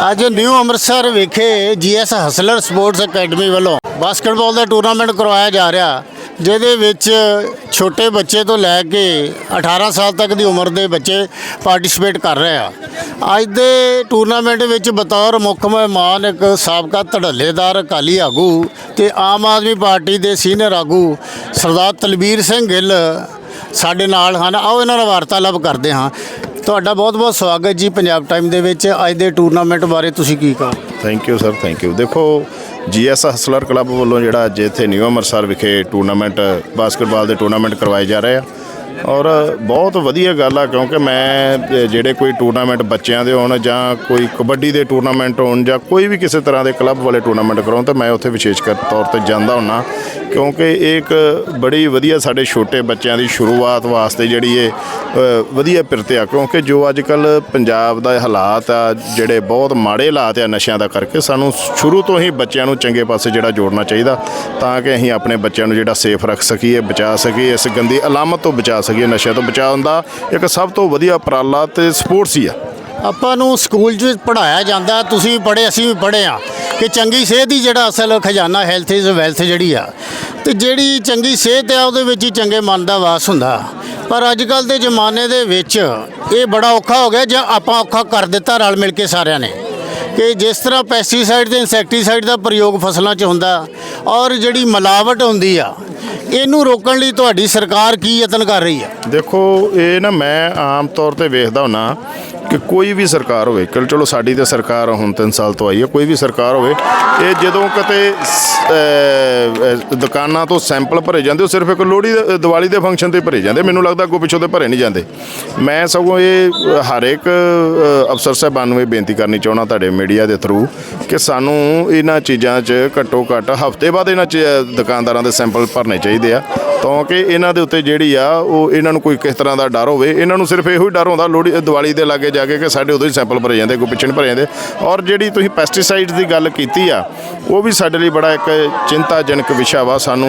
ਅੱਜ ਨਿਊ ਅੰਮ੍ਰਿਤਸਰ ਵਿਖੇ GS ਹਸਲਰ sports academy ਵੱਲੋਂ ਬਾਸਕਟਬਾਲ ਦਾ ਟੂਰਨਾਮੈਂਟ ਕਰਵਾਇਆ ਜਾ ਰਿਹਾ, ਜਿਹਦੇ ਵਿੱਚ ਛੋਟੇ ਬੱਚੇ ਤੋਂ ਲੈ ਕੇ 18 ਸਾਲ ਤੱਕ ਦੀ ਉਮਰ ਦੇ ਬੱਚੇ ਪਾਰਟਿਸਿਪੇਟ ਕਰ ਰਹੇ ਆ। ਅੱਜ ਦੇ ਟੂਰਨਾਮੈਂਟ ਵਿੱਚ ਬਤੌਰ ਮੁੱਖ ਮਹਿਮਾਨ ਇੱਕ ਸਾਬਕਾ ਧੜੱਲੇਦਾਰ ਅਕਾਲੀ ਆਗੂ ਤੇ ਆਮ ਆਦਮੀ ਪਾਰਟੀ ਦੇ ਸੀਨੀਅਰ ਆਗੂ ਸਰਦਾਰ ਤਲਬੀਰ ਸਿੰਘ ਗਿੱਲ ਸਾਡੇ ਨਾਲ ਹਨ। ਆਓ ਇਹਨਾਂ ਨਾਲ ਵਾਰਤਾਲਾਪ ਕਰਦੇ ਹਾਂ। ਤੁਹਾਡਾ ਬਹੁਤ-ਬਹੁਤ ਸਵਾਗਤ ਜੀ ਪੰਜਾਬ ਟਾਈਮ ਦੇ ਵਿੱਚ। ਅੱਜ ਦੇ ਟੂਰਨਾਮੈਂਟ ਬਾਰੇ ਤੁਸੀਂ ਕੀ ਕਹੋ thank you sir thank you ਦੇਖੋ ਜੀਐਸ ਹਸਲਰ ਕਲੱਬ ਵੱਲੋਂ ਜਿਹੜਾ ਅੱਜ ਇੱਥੇ ਨਿਊ ਅੰਮ੍ਰਿਤਸਰ ਵਿਖੇ ਟੂਰਨਾਮੈਂਟ ਬਾਸਕਟਬਾਲ ਦੇ ਟੂਰਨਾਮੈਂਟ ਕਰਵਾਏ ਜਾ ਰਹੇ ਆ। ਔਰ ਬਹੁਤ ਵਧੀਆ ਗੱਲ ਆ, ਕਿਉਂਕਿ ਮੈਂ ਜਿਹੜੇ ਕੋਈ ਟੂਰਨਾਮੈਂਟ ਬੱਚਿਆਂ ਦੇ ਹੋਣ ਜਾਂ ਕੋਈ ਕਬੱਡੀ ਦੇ ਟੂਰਨਾਮੈਂਟ ਹੋਣ ਜਾਂ ਕੋਈ ਵੀ ਕਿਸੇ ਤਰ੍ਹਾਂ ਦੇ ਕਲੱਬ ਵਾਲੇ ਟੂਰਨਾਮੈਂਟ ਕਰਾਉਣ, ਤਾਂ ਮੈਂ ਉੱਥੇ ਵਿਸ਼ੇਸ਼ ਕਰ ਤੌਰ ਤੇ ਜਾਂਦਾ ਹੁੰਨਾ ਕਿਉਂਕਿ ਇਹ ਇੱਕ ਬੜੀ ਵਧੀਆ ਸਾਡੇ ਛੋਟੇ ਬੱਚਿਆਂ ਦੀ ਸ਼ੁਰੂਆਤ ਵਾਸਤੇ ਜਿਹੜੀ ਇਹ ਅ, ਵਧੀਆ ਪਿਰਤਿਆ ਕਿਉਂਕਿ ਜੋ ਅੱਜ ਕੱਲ ਪੰਜਾਬ ਦਾ ਹਾਲਾਤ ਆ ਜਿਹੜੇ ਬਹੁਤ ਮਾੜੇ ਹਾਲਾਤ ਆ ਨਸ਼ਿਆਂ ਦਾ ਕਰਕੇ ਸਾਨੂੰ ਸ਼ੁਰੂ ਤੋਂ ਹੀ ਬੱਚਿਆਂ ਨੂੰ ਚੰਗੇ ਪਾਸੇ ਜਿਹੜਾ ਜੋੜਨਾ ਚਾਹੀਦਾ ਤਾਂ ਕਿ ਅਸੀਂ ਆਪਣੇ ਬੱਚਿਆਂ ਨੂੰ ਜਿਹੜਾ ਸੇਫ ਰੱਖ ਸਕੀਏ ਬਚਾ ਸਕੀਏ ਇਸ ਗੰਦੀ ਅਲਾਮਤ ਤੋਂ ਬਚਾ ਸਕੀਏ ਨਸ਼ਿਆਂ ਤੋਂ ਬਚਾਉਣ ਦਾ ਇੱਕ ਸਭ ਤੋਂ ਵਧੀਆ ਉਪਰਾਲਾ ਤੇ ਸਪੋਰਟਸ ਹੀ ਆ। ਆਪਾਂ ਨੂੰ ਸਕੂਲ 'ਚ ਪੜਾਇਆ ਜਾਂਦਾ, ਤੁਸੀਂ ਪੜ੍ਹੇ, ਅਸੀਂ ਵੀ ਪੜ੍ਹੇ ਆ ਕਿ ਚੰਗੀ ਸਿਹਤ ਹੀ ਜਿਹੜਾ ਅਸਲ ਖਜ਼ਾਨਾ ਹੈਲਥ ਇਜ਼ ਵੈਲਥ ਜਿਹੜੀ ਆ। ਤੇ ਜਿਹੜੀ ਚੰਗੀ ਸਿਹਤ ਆ, ਉਹਦੇ ਵਿੱਚ ਹੀ ਚੰਗੇ ਮਨ ਦਾ ਵਾਸ ਹੁੰਦਾ। ਪਰ ਅੱਜ ਕੱਲ ਦੇ ਜ਼ਮਾਨੇ ਦੇ ਵਿੱਚ ਇਹ ਬੜਾ ਔਖਾ ਹੋ ਗਿਆ, ਜਾਂ ਆਪਾਂ ਔਖਾ ਕਰ ਦਿੱਤਾ ਰਲ ਮਿਲ ਕੇ ਸਾਰਿਆਂ ਨੇ ਕਿ ਜਿਸ ਤਰ੍ਹਾਂ ਪੈਸਟੀਸਾਈਡ ਤੇ ਇਨਸੈਕਟੀਸਾਈਡ ਦਾ ਪ੍ਰਯੋਗ ਫਸਲਾਂ 'ਚ ਹੁੰਦਾ ਔਰ ਜਿਹੜੀ ਮਿਲਾਵਟ ਹੁੰਦੀ ਆ, ਇਹਨੂੰ ਰੋਕਣ ਲਈ ਤੁਹਾਡੀ ਸਰਕਾਰ ਕੀ ਯਤਨ ਕਰ ਰਹੀ ਆ? ਦੇਖੋ, ਇਹ ਨਾ ਮੈਂ ਆਮ ਤੌਰ ਤੇ ਵੇਖਦਾ ਹੁੰਨਾ ਕਿ ਕੋਈ ਵੀ ਸਰਕਾਰ ਹੋਵੇ ਚਲ ਚਲੋ ਸਾਡੀ ਤੇ ਸਰਕਾਰ ਹੁਣ 3 ਸਾਲ ਤੋਂ ਆਈ ਹੈ ਕੋਈ ਵੀ ਸਰਕਾਰ ਹੋਵੇ ਇਹ ਜਦੋਂ ਕਿਤੇ ਦੁਕਾਨਾਂ ਤੋਂ ਸੈਂਪਲ ਭਰੇ ਜਾਂਦੇ ਉਹ ਸਿਰਫ ਇੱਕ ਲੋਹੜੀ ਦੇ- ਦੀਵਾਲੀ ਦੇ ਫੰਕਸ਼ਨ ਤੇ ਭਰੇ ਜਾਂਦੇ ਮੈਨੂੰ ਲੱਗਦਾ ਅੱਗੋਂ ਪਿੱਛੋਂ ਤੇ ਭਰੇ ਨਹੀਂ ਜਾਂਦੇ। ਮੈਂ ਸਗੋਂ ਇਹ ਅਹ, ਹਰ ਇੱਕ ਅਫਸਰ ਸਾਹਿਬਾਨ ਨੂੰ ਇਹ ਬੇਨਤੀ ਕਰਨੀ ਚਾਹੁੰਦਾ ਤੁਹਾਡੇ ਮੀਡੀਆ ਦੇ ਥਰੂ ਕਿ ਸਾਨੂੰ ਇਹਨਾਂ ਚੀਜ਼ਾਂ 'ਚ ਘੱਟੋ ਘੱਟ ਹਫ਼ਤੇ ਬਾਅਦ ਇਹਨਾਂ 'ਚ ਦੁਕਾਨਦਾਰਾਂ ਦੇ ਸੈਂਪਲ ਭਰਨੇ ਚਾਹੀਦੇ ਆ ਤਾਂ ਕਿ ਇਹਨਾਂ ਦੇ ਉੱਤੇ ਜਿਹੜੀ ਆ ਉਹ ਇਹਨਾਂ ਨੂੰ ਕੋਈ ਕਿਸ ਤਰ੍ਹਾਂ ਦਾ ਡਰ ਹੋਵੇ ਇਹਨਾਂ ਨੂੰ ਸਿਰਫ ਇਹੋ ਹੀ ਡਰ ਹੁੰਦਾ ਲੋਹੜੀ ਦੀਵਾਲੀ ਦੇ ਲਾਗੇ ਜਾ ਕੇ ਕਿ ਸਾਡੇ ਉਦੋਂ ਹੀ ਸੈਂਪਲ ਭਰੇ ਜਾਂਦੇ, ਕੋਈ ਪਿੱਛੇ ਨਹੀਂ ਭਰੇ ਜਾਂਦੇ। ਔਰ ਜਿਹੜੀ ਤੁਸੀਂ ਪੈਸਟੀਸਾਈਡਸ ਦੀ ਗੱਲ ਕੀਤੀ ਆ, ਉਹ ਵੀ ਸਾਡੇ ਲਈ ਬੜਾ ਇੱਕ ਚਿੰਤਾਜਨਕ ਵਿਸ਼ਾ ਵਾ। ਸਾਨੂੰ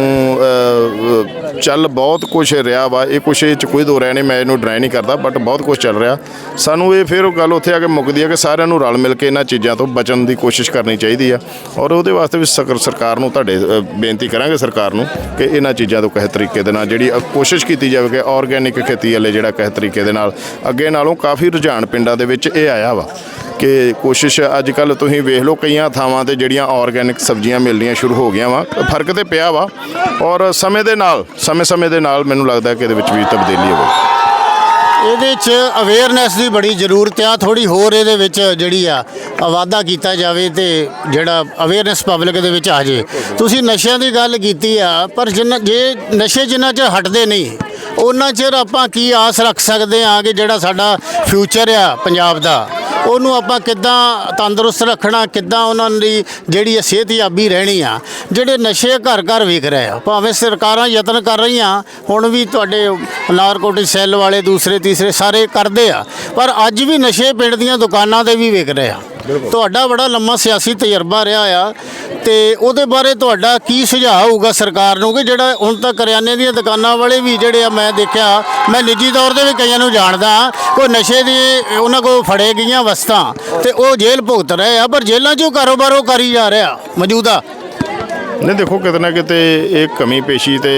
ਚੱਲ ਬਹੁਤ ਕੁਝ ਰਿਹਾ ਵਾ। ਇਹ ਕੁਛ ਇਹ ਚ ਕੋਈ ਦੋ ਰਹਿ ਨਹੀਂ ਮੈਂ ਇਹਨੂੰ ਡਰਾਈ ਨਹੀਂ ਕਰਦਾ ਬਟ ਬਹੁਤ ਕੁਝ ਚੱਲ ਰਿਹਾ। ਸਾਨੂੰ ਇਹ ਫਿਰ ਉਹ ਗੱਲ ਉੱਥੇ ਆ ਕੇ ਮੁੱਕਦੀ ਆ ਕਿ ਸਾਰਿਆਂ ਨੂੰ ਰਲ ਮਿਲ ਕੇ ਇਹਨਾਂ ਚੀਜ਼ਾਂ ਤੋਂ ਬਚਣ ਦੀ ਕੋਸ਼ਿਸ਼ ਕਰਨੀ ਚਾਹੀਦੀ ਆ। ਔਰ ਉਹਦੇ ਵਾਸਤੇ ਵੀ ਸਰਕਾਰ ਨੂੰ ਤੁਹਾਡੇ ਬੇਨਤੀ ਕਰਾਂਗੇ ਸਰਕਾਰ ਨੂੰ ਕਿ ਇਹਨਾਂ ਚੀਜ਼ਾਂ ਤੋਂ ਕਿਸੇ ਤਰੀਕੇ ਦੇ ਨਾਲ ਜਿਹੜੀ ਕੋਸ਼ਿਸ਼ ਕੀਤੀ ਜਾਵੇ ਕਿ ਆਰਗੈਨਿਕ ਖੇਤੀ ਵਾਲੇ ਜਿਹੜਾ ਕਿਸੇ ਤਰੀਕੇ ਦੇ ਨਾਲ ਅੱਗੇ ਨਾਲੋਂ ਕਾਫੀ ਰੁਝਾਨ ਪਿੰਡਾਂ ਦੇ ਵਿੱਚ ਇਹ ਆਇਆ ਵਾ ਕਿ ਕੋਸ਼ਿਸ਼ ਅੱਜ ਕੱਲ ਤੁਸੀਂ ਵੇਖ ਲਓ ਕਈਆਂ ਥਾਵਾਂ ਤੇ ਜਿਹੜੀਆਂ ਆਰਗੈਨਿਕ ਸਬਜ਼ੀਆਂ ਮਿਲਣੀਆਂ ਸ਼ੁਰੂ ਹੋ ਗਈਆਂ ਵਾ। ਫ਼ਰਕ ਤੇ ਪਿਆ ਵਾ। ਔਰ ਸਮੇਂ ਦੇ ਨਾਲ, ਸਮੇਂ-ਸਮੇਂ ਦੇ ਨਾਲ ਮੈਨੂੰ ਲੱਗਦਾ ਕਿ ਇਹਦੇ ਵਿੱਚ ਵੀ ਤਬਦੀਲੀ ਹੋਵੇ ਇਹਦੇ 'ਚ ਅਵੇਅਰਨੈਸ ਦੀ ਬੜੀ ਜ਼ਰੂਰਤ ਆ ਥੋੜੀ ਹੋਰ ਇਹਦੇ ਵਿੱਚ ਜਿਹੜੀ ਆ, ਵਾਧਾ ਕੀਤਾ ਜਾਵੇ ਤੇ ਜਿਹੜਾ ਅਵੇਅਰਨੈਸ ਪਬਲਿਕ ਦੇ ਵਿੱਚ ਆ ਜੇ। ਤੁਸੀਂ ਨਸ਼ਿਆਂ ਦੀ ਗੱਲ ਕੀਤੀ ਆ, ਪਰ ਜਿੰਨਾ, ਜੇ ਨਸ਼ੇ ਜਿੰਨਾ ਚ ਹਟਦੇ ਨਹੀਂ ਉਹਨਾਂ ਚਿਰ ਆਪਾਂ ਕੀ ਆਸ ਰੱਖ ਸਕਦੇ ਆ ਕਿ ਜਿਹੜਾ ਸਾਡਾ ਫਿਊਚਰ ਆ ਪੰਜਾਬ ਦਾ। ਉਹਨੂੰ ਆਪਾਂ ਕਿੱਦਾਂ ਤੰਦਰੁਸਤ ਰੱਖਣਾ, ਕਿੱਦਾਂ ਉਹਨਾਂ ਦੀ ਜਿਹੜੀ ਇਹ ਸਿਹਤਯਾਬੀ ਰਹਿਣੀ ਆ, ਜਿਹੜੇ ਨਸ਼ੇ ਘਰ ਘਰ ਵਿਕ ਰਹੇ ਆ, ਭਾਵੇਂ ਸਰਕਾਰਾਂ ਯਤਨ ਕਰ ਰਹੀਆਂ, ਹੁਣ ਵੀ ਤੁਹਾਡੇ ਨਾਰਕੋਟਿਕ ਸੈੱਲ ਵਾਲੇ, ਦੂਸਰੇ, ਤੀਸਰੇ ਸਾਰੇ ਕਰਦੇ ਆ, ਪਰ ਅੱਜ ਵੀ ਨਸ਼ੇ ਪਿੰਡ ਦੀਆਂ ਦੁਕਾਨਾਂ ਤੇ ਵੀ ਵਿਕ ਰਹੇ ਆ। ਤੁਹਾਡਾ ਬੜਾ ਲੰਮਾ ਸਿਆਸੀ ਤਜਰਬਾ ਰਿਹਾ ਆ ਤੇ ਉਹਦੇ ਬਾਰੇ ਤੁਹਾਡਾ ਕੀ ਸੁਝਾਅ ਹੋਊਗਾ ਸਰਕਾਰ ਨੂੰ ਕਿ ਜਿਹੜਾ ਹੁਣ ਤਾਂ ਕਰਿਆਨੇ ਦੀਆਂ ਦੁਕਾਨਾਂ ਵਾਲੇ ਵੀ ਜਿਹੜੇ ਆ ਮੈਂ ਦੇਖਿਆ, ਮੈਂ ਨਿੱਜੀ ਤੌਰ ਤੇ ਵੀ ਕਈਆਂ ਨੂੰ ਜਾਣਦਾ ਕੋਈ ਨਸ਼ੇ ਦੀ ਉਹਨਾਂ ਕੋਲ ਫੜੇ ਗਈਆਂ ਵਸਤਾਂ ਤੇ ਉਹ ਜੇਲ੍ਹ ਭੁਗਤ ਰਹੇ ਆ, ਪਰ ਜੇਲ੍ਹਾਂ 'ਚੋਂ ਕਾਰੋਬਾਰ ਉਹ ਕਰੀ ਜਾ ਰਿਹਾ ਮੌਜੂਦਾ। ਨਹੀਂ, ਦੇਖੋ, ਕਿਤੇ ਨਾ ਕਿਤੇ ਇਹ ਕਮੀ ਪੇਸ਼ੀ ਤੇ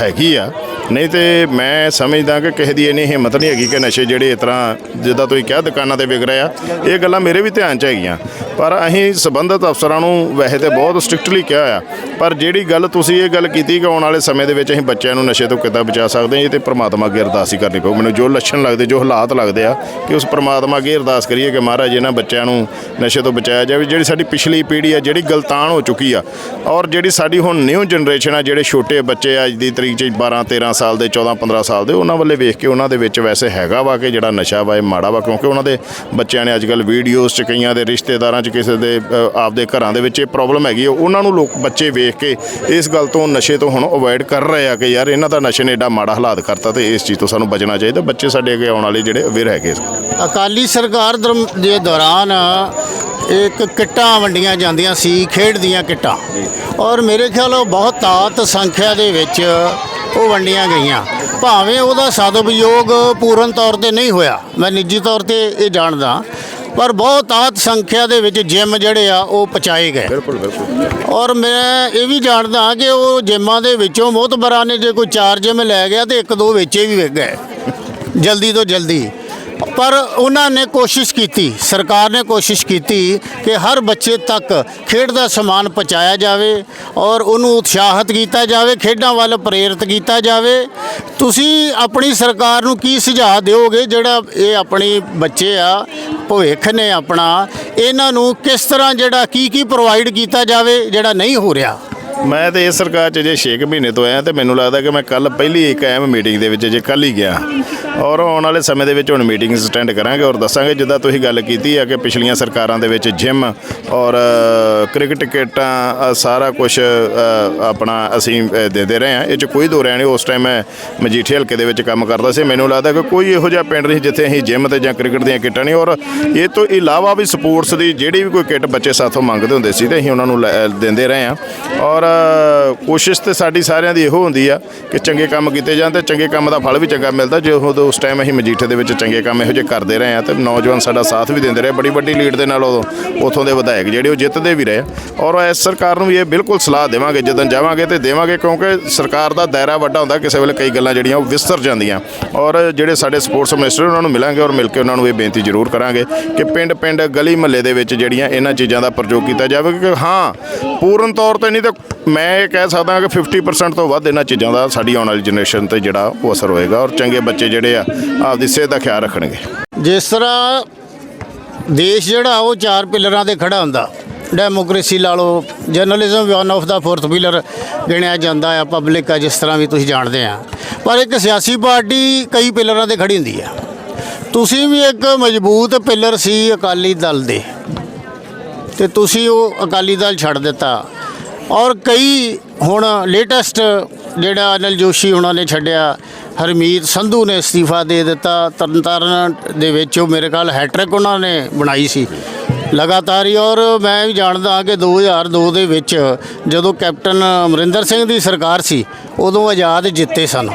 ਹੈਗੀ ਆ। ਨਹੀਂ ਤੇ ਮੈਂ ਸਮਝਦਾ ਕਿ ਕਿਸੇ ਦੀ ਇੰਨੀ ਹਿੰਮਤ ਨਹੀਂ ਹੈਗੀ ਕਿ ਨਸ਼ੇ ਜਿਹੜੇ ਇਸ ਤਰ੍ਹਾਂ ਜਿੱਦਾਂ ਤੁਸੀਂ ਕਿਹਾ, ਦੁਕਾਨਾਂ ਤੇ ਵਿਕ ਰਹੇ ਆ, ਇਹ ਗੱਲਾਂ ਮੇਰੇ ਵੀ ਧਿਆਨ 'ਚ ਹੈਗੀਆਂ। ਪਰ ਅਸੀਂ ਸੰਬੰਧਿਤ ਅਫਸਰਾਂ ਨੂੰ ਵੈਸੇ ਤੇ ਬਹੁਤ ਸਟ੍ਰਿਕਟਲੀ ਕਿਹਾ ਆ। ਪਰ ਜਿਹੜੀ ਗੱਲ ਤੁਸੀਂ ਇਹ ਗੱਲ ਕੀਤੀ ਕਿ ਆਉਣ ਵਾਲੇ ਸਮੇਂ ਦੇ ਵਿੱਚ ਅਸੀਂ ਬੱਚਿਆਂ ਨੂੰ ਨਸ਼ੇ ਤੋਂ ਕਿੱਦਾਂ ਬਚਾ ਸਕਦੇ ਹਾਂ, ਇਹ ਤੇ ਪ੍ਰਮਾਤਮਾ ਅੱਗੇ ਅਰਦਾਸ ਹੀ ਕਰਨੀ ਪਊ। ਮੈਨੂੰ ਜੋ ਲੱਛਣ ਲੱਗਦੇ, ਜੋ ਹਾਲਾਤ ਲੱਗਦੇ ਆ, ਕਿ ਉਸ ਪ੍ਰਮਾਤਮਾ ਅੱਗੇ ਅਰਦਾਸ ਕਰੀਏ ਕਿ ਮਹਾਰਾਜ ਇਹਨਾਂ ਬੱਚਿਆਂ ਨੂੰ ਨਸ਼ੇ ਤੋਂ ਬਚਾਇਆ ਜਾਵੇ, ਜਿਹੜੀ ਸਾਡੀ ਪਿਛਲੀ ਪੀੜ੍ਹੀ ਆ, ਜਿਹੜੀ ਗਲਤਾਨ ਹੋ ਚੁੱਕੀ ਆ। ਔਰ ਜਿਹੜੀ ਸਾਡੀ ਹੁਣ ਨਿਊ ਜਨਰੇਸ਼ਨ ਆ, ਜਿਹੜੇ ਛੋਟੇ ਬੱਚੇ ਆ, ਅੱਜ ਦੀ ਤਰੀਕ 'ਚ 12 13 ਸਾਲ ਦੇ 14 15 ਸਾਲ ਦੇ, ਉਹਨਾਂ ਵੱਲੇ ਵੇਖ ਕੇ ਉਹਨਾਂ ਦੇ ਵਿੱਚ ਵੈਸੇ ਹੈਗਾ ਵਾ ਕਿ ਜਿਹੜਾ ਨਸ਼ਾ ਵਾ ਇਹ ਮਾੜਾ ਵਾ, ਕਿਉਂਕਿ ਉਹਨਾਂ ਦੇ ਬੱਚਿਆਂ ਨੇ ਅੱਜ ਕੱਲ ਵੀਡੀਓਜ਼ 'ਚ, ਕਈਆਂ ਦੇ ਰਿਸ਼ਤੇਦਾਰਾਂ 'ਚ, ਕਿਸੇ ਦੇ ਆਪਦੇ ਘਰਾਂ ਦੇ ਵਿੱਚ ਇਹ ਪ੍ਰੋਬਲਮ ਹੈਗੀ ਆ। ਉਹਨਾਂ ਨੂੰ ਲੋਕ, ਬੱਚੇ ਵੇਖ ਕੇ ਇਸ ਗੱਲ ਤੋਂ, ਨਸ਼ੇ ਤੋਂ ਹੁਣ ਅਵੋਇਡ ਕਰ ਰਹੇ ਆ ਕਿ ਯਾਰ ਇਹਨਾਂ ਦਾ ਨਸ਼ੇ ਨੇ ਏਡਾ ਮਾੜਾ ਹਾਲਾਤ ਕਰਤਾ ਤੇ ਇਸ ਚੀਜ਼ ਤੋਂ ਸਾਨੂੰ ਬਚਣਾ ਚਾਹੀਦਾ। ਬੱਚੇ ਸਾਡੇ ਅੱਗੇ ਆਉਣ ਵਾਲੇ ਜਿਹੜੇ ਅਵੇਅਰ ਹੈਗੇ ਇਸ ਅਕਾਲੀ ਸਰਕਾਰ ਦਰਮ- ਦੇ ਦੌਰਾਨ ਇੱਕ ਕਿੱਟਾਂ ਵੰਡੀਆਂ ਜਾਂਦੀਆਂ ਸੀ ਖੇਡ ਦੀਆਂ ਕਿੱਟਾਂ ਔਰ ਮੇਰੇ ਖਿਆਲ ਉਹ ਬਹੁਤ ਤਾਤ ਸੰਖਿਆ ਦੇ ਵਿੱਚ ਉਹ ਵੰਡੀਆਂ ਗਈਆਂ। ਭਾਵੇਂ ਉਹਦਾ ਸਦਉਪਯੋਗ ਪੂਰਨ ਤੌਰ ਤੇ ਨਹੀਂ ਹੋਇਆ ਮੈਂ ਨਿੱਜੀ ਤੌਰ ਤੇ ਇਹ ਜਾਣਦਾ ਪਰ ਬਹੁਤ ਆਤ ਸੰਖਿਆ ਦੇ ਵਿੱਚ ਜਿਮ ਜਿਹੜੇ ਆ ਉਹ ਪਚਾਏ ਗਏ। ਬਿਲਕੁਲ ਬਿਲਕੁਲ। ਔਰ ਮੈਂ ਇਹ ਵੀ ਜਾਣਦਾ ਕਿ ਉਹ ਜਿਮਾਂ ਦੇ ਵਿੱਚੋਂ ਮੋਤਬਰਾਂ ਨੇ ਜੇ ਕੋਈ ਚਾਰ ਜਿਮ ਲੈ ਗਿਆ ਤੇ ਇੱਕ ਦੋ ਵੇਚੇ ਵੀ ਵਿਕ ਗਏ ਜਲਦੀ ਤੋਂ ਜਲਦੀ। ਪਰ ਉਹਨਾਂ ਨੇ ਕੋਸ਼ਿਸ਼ ਕੀਤੀ, ਸਰਕਾਰ ਨੇ ਕੋਸ਼ਿਸ਼ ਕੀਤੀ ਕਿ ਹਰ ਬੱਚੇ ਤੱਕ ਖੇਡ ਦਾ ਸਮਾਨ ਪਹੁੰਚਾਇਆ ਜਾਵੇ ਔਰ ਉਹਨੂੰ ਉਤਸ਼ਾਹਿਤ ਕੀਤਾ ਜਾਵੇ, ਖੇਡਾਂ ਵੱਲ ਪ੍ਰੇਰਿਤ ਕੀਤਾ ਜਾਵੇ। ਤੁਸੀਂ ਆਪਣੀ ਸਰਕਾਰ ਨੂੰ ਕੀ ਸੁਝਾਅ ਦਿਓਗੇ ਜਿਹੜਾ ਇਹ ਆਪਣੀ ਬੱਚੇ ਆ, ਭਵਿੱਖ ਨੇ ਆਪਣਾ, ਇਹਨਾਂ ਨੂੰ ਕਿਸ ਤਰ੍ਹਾਂ ਜਿਹੜਾ ਕੀ ਕੀ ਪ੍ਰੋਵਾਈਡ ਕੀਤਾ ਜਾਵੇ ਜਿਹੜਾ ਨਹੀਂ ਹੋ ਰਿਹਾ? ਮੈਂ ਤੇ ਇਸ ਸਰਕਾਰ 'ਚ ਜੇ 6 ਮਹੀਨੇ ਤੋਂ ਆਇਆ ਤੇ ਮੈਨੂੰ ਲੱਗਦਾ ਕਿ ਮੈਂ ਕੱਲ ਪਹਿਲੀ ਇੱਕ ਅਹਿਮ ਮੀਟਿੰਗ ਦੇ ਵਿੱਚ ਜੇ ਕੱਲ ਹੀ ਗਿਆ। ਔਰ ਆਉਣ ਵਾਲੇ ਸਮੇਂ ਦੇ ਵਿੱਚ ਹੁਣ ਮੀਟਿੰਗਸ ਅਟੈਂਡ ਕਰਾਂਗੇ ਔਰ ਦੱਸਾਂਗੇ ਜਿੱਦਾਂ ਤੁਸੀਂ ਗੱਲ ਕੀਤੀ ਆ ਕਿ ਪਿਛਲੀਆਂ ਸਰਕਾਰਾਂ ਦੇ ਵਿੱਚ ਜਿਮ ਔਰ ਕ੍ਰਿਕਟ ਕਿੱਟਾਂ ਸਾਰਾ ਕੁਝ ਆਪਣਾ ਅਸੀਂ ਅ, ਦਿੰਦੇ ਰਹੇ ਹਾਂ। ਇਹ 'ਚ ਕੋਈ ਦੋ ਰਹਿ ਨਹੀਂ। ਉਸ ਟਾਈਮ ਮੈਂ ਮਜੀਠੇ ਹਲਕੇ ਦੇ ਵਿੱਚ ਕੰਮ ਕਰਦਾ ਸੀ। ਮੈਨੂੰ ਲੱਗਦਾ ਕਿ ਕੋਈ ਇਹੋ ਜਿਹਾ ਪਿੰਡ ਨਹੀਂ ਜਿੱਥੇ ਅਸੀਂ ਜਿਮ ਤੇ ਜਾਂ ਕ੍ਰਿਕਟ ਦੀਆਂ ਕਿੱਟਾਂ ਨਹੀਂ। ਔਰ ਇਹ ਤੋਂ ਇਲਾਵਾ ਵੀ ਸਪੋਰਟਸ ਦੀ ਜਿਹੜੀ ਵੀ ਕੋਈ ਕਿੱਟ ਬੱਚੇ ਸਾਥੋਂ ਮੰਗਦੇ ਹੁੰਦੇ ਸੀ ਤੇ ਅਸੀਂ ਉਹਨਾਂ ਨੂੰ ਲੈ- ਦਿੰਦੇ ਰਹੇ ਹਾਂ। ਔਰ ਕੋਸ਼ਿਸ਼ ਤੇ ਸਾਡੀ ਸਾਰਿਆਂ ਦੀ ਇਹੋ ਹੁੰਦੀ ਆ ਕਿ ਚੰਗੇ ਕੰਮ ਕੀਤੇ ਜਾਣ ਤੇ ਚੰਗੇ ਕੰਮ ਦਾ ਫਲ ਵੀ ਚੰਗਾ ਮਿਲਦਾ। ਜੇ ਉਦੋਂ ਉਸ ਟਾਈਮ ਅਸੀਂ ਮਜੀਠੇ ਦੇ ਵਿੱਚ ਚੰਗੇ ਕੰਮ ਇਹੋ ਜਿਹੇ ਕਰਦੇ ਰਹੇ ਹਾਂ ਤੇ ਨੌਜਵਾਨ ਸਾਡਾ ਸਾਥ ਵੀ ਦਿੰਦੇ ਰਹੇ। ਬੜੀ ਵੱਡੀ ਲੀਡ ਦੇ ਨਾਲ ਉਦੋਂ ਉਥੋਂ ਦੇ ਵਿਧਾਇਕ ਜਿਹੜੇ ਉਹ ਜਿੱਤਦੇ ਵੀ ਰਹੇ। ਔਰ ਇਸ ਸਰਕਾਰ ਨੂੰ ਵੀ ਇਹ ਬਿਲਕੁਲ ਸਲਾਹ ਦੇਵਾਂਗੇ, ਜਦੋਂ ਜਾਵਾਂਗੇ ਤੇ ਦੇਵਾਂਗੇ ਕਿਉਂਕਿ ਸਰਕਾਰ ਦਾ ਦਾਇਰਾ ਵੱਡਾ ਹੁੰਦਾ, ਕਿਸੇ ਵੇਲੇ ਕਈ ਗੱਲਾਂ ਜਿਹੜੀਆਂ ਉਹ ਵਿਸਤਰ ਜਾਂਦੀਆਂ। ਔਰ ਜਿਹੜੇ ਸਾਡੇ ਸਪੋਰਟਸ ਮਿਨਿਸਟਰ ਉਹਨਾਂ ਨੂੰ ਮਿਲਾਂਗੇ ਔਰ ਮਿਲ ਕੇ ਉਹਨਾਂ ਨੂੰ ਇਹ ਬੇਨਤੀ ਜ਼ਰੂਰ ਕਰਾਂਗੇ ਕਿ ਪਿੰਡ ਪਿੰਡ ਗਲੀ ਮਹੱਲੇ ਦੇ ਵਿੱਚ ਜਿਹੜੀਆਂ ਇਹਨਾਂ ਚੀਜ਼ਾਂ ਦਾ ਪ੍ਰਯੋਗ ਕੀਤਾ ਜਾਵੇ ਕਿ ਹਾਂ, ਪੂਰਨ ਤੌਰ ਤੇ ਨਹੀਂ ਤਾਂ ਮੈਂ ਇਹ ਕਹਿ ਸਕਦਾ ਕਿ 50% ਤੋਂ ਵੱਧ ਇਹਨਾਂ ਚੀਜ਼ਾਂ ਦਾ ਸਾਡੀ ਆਉਣ ਵਾਲੀ ਜਨਰੇਸ਼ਨ ਤੇ ਜਿਹੜਾ ਉਹ ਅਸਰ ਹੋਏਗਾ ਔਰ ਚੰਗੇ ਬੱਚੇ ਜਿਹੜੇ ਆ ਆਪਦੀ ਸਿਹਤ ਦਾ ਖਿਆਲ ਰੱਖਣਗੇ। ਜਿਸ ਤਰ੍ਹਾਂ ਦੇਸ਼ ਜਿਹੜਾ ਉਹ ਚਾਰ ਪਿਲਰਾਂ ਤੇ ਖੜਾ ਹੁੰਦਾ ਡੈਮੋਕ੍ਰੇਸੀ ਲਾ ਲਓ journalism one of the fourth pillar ਗਿਣਿਆ ਜਾਂਦਾ ਆ ਪਬਲਿਕ ਆ, ਜਿਸ ਤਰ੍ਹਾਂ ਵੀ ਤੁਸੀਂ ਜਾਣਦੇ ਆ। ਪਰ ਇੱਕ ਸਿਆਸੀ ਪਾਰਟੀ ਕਈ ਪਿਲਰਾਂ ਤੇ ਖੜੀ ਹੁੰਦੀ ਆ। ਤੁਸੀਂ ਵੀ ਇੱਕ ਮਜ਼ਬੂਤ ਪਿਲਰ ਸੀ ਅਕਾਲੀ ਦਲ ਦੇ, ਤੇ ਤੁਸੀਂ ਉਹ ਅਕਾਲੀ ਦਲ ਛੱਡ ਦਿੱਤਾ। ਔਰ ਕਈ ਹੁਣ ਲੇਟੈਸਟ ਜਿਹੜਾ ਅਨਿਲ ਜੋਸ਼ੀ ਉਹਨਾਂ ਨੇ ਛੱਡਿਆ, ਹਰਮੀਤ ਸੰਧੂ ਨੇ ਅਸਤੀਫਾ ਦੇ ਦਿੱਤਾ, ਤਰਨਤਾਰਨ ਦੇ ਵਿੱਚ ਉਹ ਮੇਰੇ ਖਿਆਲ ਹੈਟ੍ਰਿਕ ਉਹਨਾਂ ਨੇ ਬਣਾਈ ਸੀ। ਲਗਾਤਾਰ ਹੀ, ਔਰ ਮੈਂ ਵੀ ਜਾਣਦਾ ਹਾਂ ਕਿ 2002 ਦੇ ਵਿੱਚ ਜਦੋਂ ਕੈਪਟਨ ਅਮਰਿੰਦਰ ਸਿੰਘ ਦੀ ਸਰਕਾਰ ਸੀ, ਉਦੋਂ ਆਜ਼ਾਦ ਜਿੱਤੇ ਸਨ।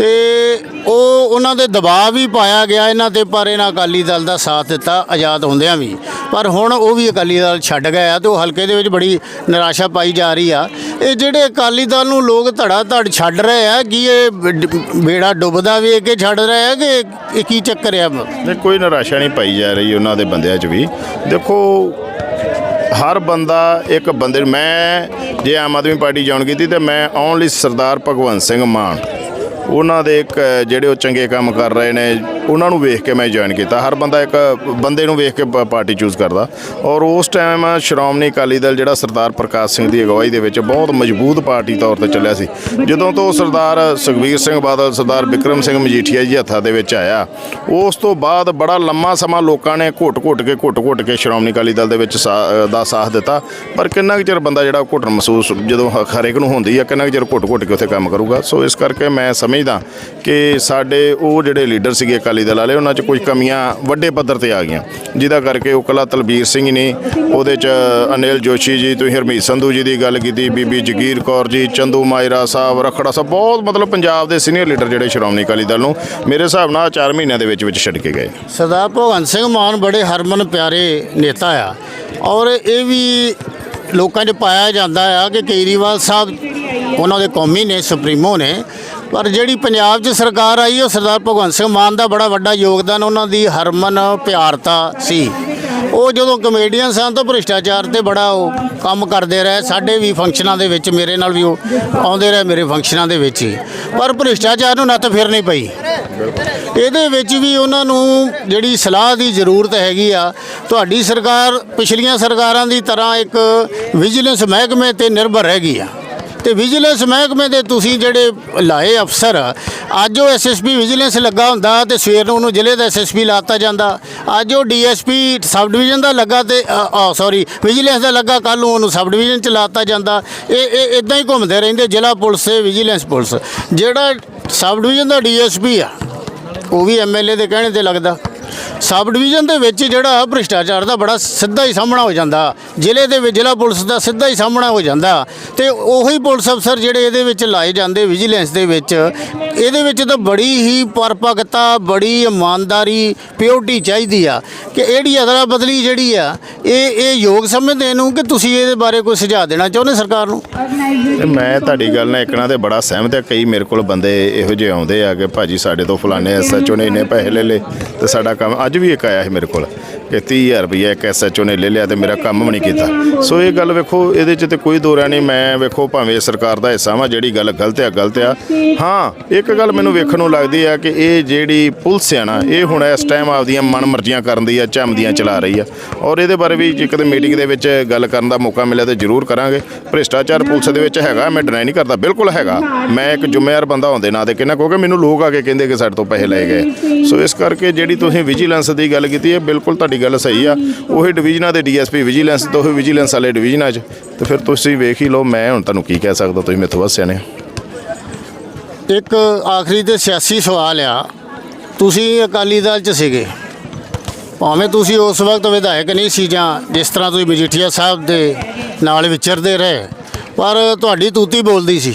ਤੇ ਉਹ ਉਹਨਾਂ ਦੇ ਦਬਾਅ ਵੀ ਪਾਇਆ ਗਿਆ ਇਹਨਾਂ ਤੇ, ਪਰ ਇਹਨਾਂ ਅਕਾਲੀ ਦਲ ਦਾ ਸਾਥ ਦਿੱਤਾ, ਆਜ਼ਾਦ ਹੁੰਦਿਆਂ ਵੀ। ਪਰ ਹੁਣ ਉਹ ਵੀ ਅਕਾਲੀ ਦਲ ਛੱਡ ਗਿਆ ਆ ਤੇ ਉਹ ਹਲਕੇ ਦੇ ਵਿੱਚ ਬੜੀ ਨਿਰਾਸ਼ਾ ਪਾਈ ਜਾ ਰਹੀ ਆ। ਇਹ ਜਿਹੜੇ ਅਕਾਲੀ ਦਲ ਨੂੰ ਲੋਕ ਧੜਾ ਧੜ ਛੱਡ ਰਹੇ ਆ, ਕੀ ਇਹ ਬੇੜਾ ਡੁੱਬਦਾ ਵੇਖ ਕੇ ਛੱਡ ਰਹੇ ਆ ਕਿ ਇਹ ਕੀ ਚੱਕਰ ਆ? ਨਹੀਂ, ਕੋਈ ਨਿਰਾਸ਼ਾ ਨਹੀਂ ਪਾਈ ਜਾ ਰਹੀ ਉਹਨਾਂ ਦੇ ਬੰਦਿਆਂ 'ਚ ਵੀ। ਦੇਖੋ, ਹਰ ਬੰਦਾ ਇੱਕ ਬੰਦੇ ਮੈਂ ਜੇ ਆਮ ਆਦਮੀ ਪਾਰਟੀ ਜੁਆਇਨ ਕੀਤੀ ਤੇ ਮੈਂ ਓਨਲੀ ਸਰਦਾਰ ਭਗਵੰਤ ਸਿੰਘ ਮਾਨ ਉਹਨਾਂ ਦੇ ਇੱਕ ਜਿਹੜੇ ਉਹ ਚੰਗੇ ਕੰਮ ਕਰ ਰਹੇ ਨੇ, ਉਹਨਾਂ ਨੂੰ ਵੇਖ ਕੇ ਮੈਂ ਜੁਆਇਨ ਕੀਤਾ। ਹਰ ਬੰਦਾ ਇੱਕ ਬੰਦੇ ਨੂੰ ਵੇਖ ਕੇ ਪ- ਪਾਰਟੀ ਚੂਜ਼ ਕਰਦਾ। ਔਰ ਉਸ ਟਾਈਮ ਸ਼੍ਰੋਮਣੀ ਅਕਾਲੀ ਦਲ ਜਿਹੜਾ ਸਰਦਾਰ ਪ੍ਰਕਾਸ਼ ਸਿੰਘ ਦੀ ਅਗਵਾਈ ਦੇ ਵਿੱਚ ਬਹੁਤ ਮਜ਼ਬੂਤ ਪਾਰਟੀ ਤੌਰ ਤੇ ਚੱਲਿਆ ਸੀ। ਜਦੋਂ ਤੋਂ ਸਰਦਾਰ ਸੁਖਬੀਰ ਸਿੰਘ ਬਾਦਲ, ਸਰਦਾਰ ਵਿਕਰਮ ਸਿੰਘ ਮਜੀਠੀਆ ਜੀ ਹੱਥਾਂ ਦੇ ਵਿੱਚ ਆਇਆ, ਉਸ ਤੋਂ ਬਾਅਦ ਬੜਾ ਲੰਮਾ ਸਮਾਂ ਲੋਕਾਂ ਨੇ ਘੁੱਟ-ਘੁੱਟ ਕੇ ਘੁੱਟ-ਘੁੱਟ ਕੇ ਸ਼੍ਰੋਮਣੀ ਅਕਾਲੀ ਦਲ ਦੇ ਵਿੱਚ ਸਾ- ਦਾ ਸਾਥ ਦਿੱਤਾ। ਪਰ ਕਿੰਨਾ ਕੁ ਚਿਰ ਬੰਦਾ ਜਿਹੜਾ ਘੁੱਟਣ ਮਹਿਸੂਸ ਜਦੋਂ ਹਰੇਕ ਨੂੰ ਹੁੰਦੀ ਆ, ਕਿੰਨਾ ਕੁ ਚਿਰ ਘੁੱਟ-ਘੁੱਟ ਕੇ ਉੱਥੇ ਕੰਮ ਕਰੂਗਾ। ਸੋ ਇਸ ਕਰਕੇ ਮੈਂ ਸਮਝਦਾ ਕਿ ਸਾਡੇ ਉਹ ਜਿਹੜੇ ਲੀਡਰ ਸੀਗੇ ਅਕਾਲੀ ਦਲ ਵਾਲੇ, ਉਹਨਾਂ 'ਚ ਕੁਝ ਕਮੀਆਂ ਵੱਡੇ ਪੱਧਰ ਤੇ ਆ ਗਈਆਂ। ਜਿਹਦਾ ਕਰਕੇ ਉਹ ਕਲਾ ਤਲਬੀਰ ਸਿੰਘ ਨੇ ਉਹਦੇ 'ਚ ਅਨਿਲ ਜੋਸ਼ੀ ਜੀ, ਤੁਸੀਂ ਹਰਮੀਤ ਸੰਧੂ ਜੀ ਦੀ ਗੱਲ ਕੀਤੀ, ਬੀਬੀ ਜਗੀਰ ਕੌਰ ਜੀ, ਚੰਦੂ ਮਾਇਰਾ ਸਾਹਿਬ, ਰਖੜਾ ਸਾਹਿਬ, ਬਹੁਤ ਮਤਲਬ ਪੰਜਾਬ ਦੇ ਸੀਨੀਅਰ ਲੀਡਰ ਜਿਹੜੇ ਸ਼੍ਰੋਮਣੀ ਅਕਾਲੀ ਦਲ ਨੂੰ ਮੇਰੇ ਹਿਸਾਬ ਨਾਲ 4 ਮਹੀਨਿਆਂ ਦੇ ਵਿੱਚ ਵਿੱਚ ਛੱਡ ਕੇ ਗਏ। ਸਰਦਾਰ ਭਗਵੰਤ ਸਿੰਘ ਮਾਨ ਬੜੇ ਹਰਮਨ ਪਿਆਰੇ ਨੇਤਾ ਆ। ਔਰ ਇਹ ਵੀ ਲੋਕਾਂ 'ਚ ਪਾਇਆ ਜਾਂਦਾ ਆ ਕਿ ਕੇਜਰੀਵਾਲ ਸਾਹਿਬ ਉਹਨਾਂ ਦੇ ਕੌਮੀ ਨੇ, ਸੁਪਰੀਮੋ ਨੇ। ਪਰ ਜਿਹੜੀ ਪੰਜਾਬ 'ਚ ਸਰਕਾਰ ਆਈ, ਉਹ ਸਰਦਾਰ ਭਗਵੰਤ ਸਿੰਘ ਮਾਨ ਦਾ ਬੜਾ ਵੱਡਾ ਯੋਗਦਾਨ ਉਹਨਾਂ ਦੀ ਹਰਮਨ ਪਿਆਰਤਾ ਸੀ। ਉਹ ਜਦੋਂ ਕਮੇਡੀਅਨ ਸਨ ਤਾਂ ਭ੍ਰਿਸ਼ਟਾਚਾਰ ਤੇ ਬੜਾ ਉਹ ਕੰਮ ਕਰਦੇ ਰਹੇ। ਸਾਡੇ ਵੀ ਫੰਕਸ਼ਨਾਂ ਦੇ ਵਿੱਚ ਮੇਰੇ ਨਾਲ ਵੀ ਉਹ ਆਉਂਦੇ ਰਹੇ, ਮੇਰੇ ਫੰਕਸ਼ਨਾਂ ਦੇ ਵਿੱਚ ਹੀ। ਪਰ ਭ੍ਰਿਸ਼ਟਾਚਾਰ ਨੂੰ ਨੱਤ ਫਿਰ ਨਹੀਂ ਪਈ। ਇਹਦੇ ਵਿੱਚ ਵੀ ਉਹਨਾਂ ਨੂੰ ਜਿਹੜੀ ਸਲਾਹ ਦੀ ਜ਼ਰੂਰਤ ਹੈਗੀ ਆ, ਤੁਹਾਡੀ ਸਰਕਾਰ, ਪਿਛਲੀਆਂ ਸਰਕਾਰਾਂ ਦੀ ਤਰ੍ਹਾਂ ਇੱਕ ਵਿਜੀਲੈਂਸ ਮਹਿਕਮੇ ਤੇ ਨਿਰਭਰ ਹੈਗੀ ਆ। ਤੇ ਵਿਜੀਲੈਂਸ ਮਹਿਕਮੇ ਦੇ ਤੁਸੀਂ ਜਿਹੜੇ ਲਾਏ ਅਫਸਰ, ਅੱਜ ਉਹ ਐਸਐਸਪੀ ਵਿਜੀਲੈਂਸ ਲੱਗਾ ਹੁੰਦਾ ਤੇ ਸਵੇਰ ਨੂੰ ਉਹਨੂੰ ਜ਼ਿਲ੍ਹੇ ਦਾ ਐਸਐਸਪੀ ਲਾਤਾ ਜਾਂਦਾ। ਅੱਜ ਉਹ ਡੀਐਸਪੀ ਸਬ ਡਿਵੀਜ਼ਨ ਦਾ ਲੱਗਾ ਤੇ ਸੌਰੀ ਵਿਜੀਲੈਂਸ ਦਾ ਲੱਗਾ ਕੱਲ ਨੂੰ ਉਹਨੂੰ ਸਬ ਡਿਵੀਜ਼ਨ ਚ ਲਾਤਾ ਜਾਂਦਾ। ਇਹ ਇਹ ਇਦਾਂ ਹੀ ਘੁੰਮਦੇ ਰਹਿੰਦੇ ਜ਼ਿਲ੍ਹਾ ਪੁਲਿਸ ਤੇ ਵਿਜੀਲੈਂਸ ਪੁਲਿਸ। ਜਿਹੜਾ ਸਬ ਡਿਵੀਜ਼ਨ ਦਾ ਡੀਐਸਪੀ ਆ, ਉਹ ਵੀ ਐਮਐਲਏ ਦੇ ਕਹਿਣੇ ਤੇ ਲੱਗਦਾ। ਸਬ ਡਿਵੀਜ਼ਨ ਦੇ ਵਿੱਚ ਜਿਹੜਾ ਭ੍ਰਿਸ਼ਟਾਚਾਰ ਦਾ ਬੜਾ ਸਿੱਧਾ ਹੀ ਸਾਹਮਣਾ ਹੋ ਜਾਂਦਾ। ਜ਼ਿਲ੍ਹੇ ਦੇ ਵਿੱਚ ਜ਼ਿਲ੍ਹਾ ਪੁਲਿਸ ਦਾ ਸਿੱਧਾ ਹੀ ਸਾਹਮਣਾ ਹੋ ਜਾਂਦਾ। ਤੇ ਉਹੀ ਪੁਲਿਸ ਅਫਸਰ ਜਿਹੜੇ ਇਹਦੇ ਵਿੱਚ ਲਾਏ ਜਾਂਦੇ ਵਿਜੀਲੈਂਸ ਦੇ ਵਿੱਚ ਇਹਦੇ ਵਿੱਚ ਤਾਂ ਬੜੀ ਹੀ ਪਰਪਕਤਾ, ਬੜੀ ਇਮਾਨਦਾਰੀ ਪਿਓਰਟੀ ਚਾਹੀਦੀ ਆ ਕਿ ਇਹਦੀ ਅਦਲਾ ਬਦਲੀ ਜਿਹੜੀ ਆ, ਇਹ ਇਹ ਯੋਗ ਸਮਝਦੇ ਨੂੰ ਕਿ ਤੁਸੀਂ ਇਹਦੇ ਬਾਰੇ ਕੋਈ ਸੁਝਾਅ ਦੇਣਾ ਚਾਹੁੰਦੇ ਸਰਕਾਰ ਨੂੰ? ਤੇ ਮੈਂ ਤੁਹਾਡੀ ਗੱਲ ਨਾਲ ਇੱਕ ਨਾ ਤੇ ਬੜਾ ਸਹਿਮਤ ਆ ਕਈ ਮੇਰੇ ਕੋਲ ਬੰਦੇ ਇਹੋ ਜਿਹੇ ਆਉਂਦੇ ਆ ਕਿ ਭਾਜੀ ਸਾਡੇ ਤੋਂ ਫਲਾਣੇ ਐਸਐਚਓ ਨੇ ਇੰਨੇ ਪੈਸੇ ਲੈ ਲਏ ਤੇ ਸਾਡਾ ਕੰਮ ਅੱਜ ਵੀ ਇੱਕ ਆਇਆ ਸੀ ਮੇਰੇ ਕੋਲ। ਕਿ 30000 ਰੁਪਏ ਇੱਕ ਐਸਐਚਓ ਨੇ ਲੈ ਲਿਆ ਤੇ ਮੇਰਾ ਕੰਮ ਵੀ ਨਹੀਂ ਕੀਤਾ। ਸੋ ਇਹ ਗੱਲ ਵੇਖੋ, ਇਹਦੇ 'ਚ ਤੇ ਕੋਈ ਦੋਰਾ ਨਹੀਂ। ਮੈਂ ਵੇਖੋ, ਭਾਵੇਂ ਸਰਕਾਰ ਦਾ ਹਿੱਸਾ ਵਾਂ, ਜਿਹੜੀ ਗੱਲ ਗਲਤ ਆ ਗਲਤ ਆ। ਹਾਂ, ਇੱਕ ਗੱਲ ਮੈਨੂੰ ਵੇਖਣ ਨੂੰ ਲੱਗਦੀ ਆ ਕਿ ਇਹ ਜਿਹੜੀ ਪੁਲਿਸ ਆ ਨਾ, ਇਹ ਹੁਣ ਇਸ ਟਾਈਮ ਆਪਦੀਆਂ ਮਨਮਰਜ਼ੀਆਂ ਕਰਨ ਦੀ ਆ, ਝਮਦੀਆਂ ਚਲਾ ਰਹੀ ਆ। ਔਰ ਇਹਦੇ ਬਾਰੇ ਵੀ ਜੇ ਕਦੇ ਮੀਟਿੰਗ ਦੇ ਵਿੱਚ ਗੱਲ ਕਰਨ ਦਾ ਮੌਕਾ ਮਿਲਿਆ ਤੇ ਜ਼ਰੂਰ ਕਰਾਂਗੇ। ਭ੍ਰਿਸ਼ਟਾਚਾਰ ਪੁਲਿਸ ਦੇ ਵਿੱਚ ਹੈਗਾ, ਮੈਂ ਡਿਨਾਈ ਨਹੀਂ ਕਰਦਾ, ਬਿਲਕੁਲ ਹੈਗਾ। ਮੈਂ ਇੱਕ ਜ਼ਿੰਮੇਵਾਰ ਬੰਦਾ ਹੋਣ ਨਾਂ ਦੇ ਕਹਿੰਦਾ ਕਿਉਂਕਿ ਮੈਨੂੰ ਲੋਕ ਆ ਕੇ ਕਹਿੰਦੇ ਕਿ ਸਾਡੇ ਤੋਂ ਪੈਸੇ ਲਏ ਗਏ। ਸੋ ਇਸ ਕਰਕੇ ਜਿਹੜੀ ਤੁਸੀਂ ਵਿਜੀਲੈਂਸ ਦੀ ਗੱਲ ਕੀਤੀ ਹੈ ਬਿਲਕੁਲ ਤੁਹਾਡੀ ਗੱਲ ਸਹੀ ਆ। ਉਹੀ ਡਿਵੀਜ਼ਨਾਂ ਦੇ ਡੀਐਸਪੀ ਵਿਜੀਲੈਂਸ ਤੋਂ ਉਹੀ ਵਿਜੀਲੈਂਸ ਵਾਲੇ ਡਿਵੀਜ਼ਨਾਂ 'ਚ ਤੇ ਫਿਰ ਤੁਸੀਂ ਵੇਖ ਹੀ ਲਓ, ਮੈਂ ਹੁਣ ਤੁਹਾਨੂੰ ਕੀ ਕਹਿ ਸਕਦਾ, ਤੁਸੀਂ ਮੇਥੋਂ ਵੱਧ ਸਿਆਣੇ ਇੱਕ ਆਖਰੀ ਤੇ ਸਿਆਸੀ ਸਵਾਲ ਆ। ਤੁਸੀਂ ਅਕਾਲੀ ਦਲ ਚ ਸੀਗੇ। ਭਾਵੇਂ ਤੁਸੀਂ ਉਸ ਵਕਤ ਵਿਧਾਇਕ ਨਹੀਂ ਸੀ ਜਾਂ ਜਿਸ ਤਰ੍ਹਾਂ ਤੁਸੀਂ ਮਜੀਠੀਆ ਸਾਹਿਬ ਦੇ ਨਾਲ ਵਿਚਰਦੇ ਰਹੇ, ਪਰ ਤੁਹਾਡੀ ਤੂਤੀ ਬੋਲਦੀ ਸੀ।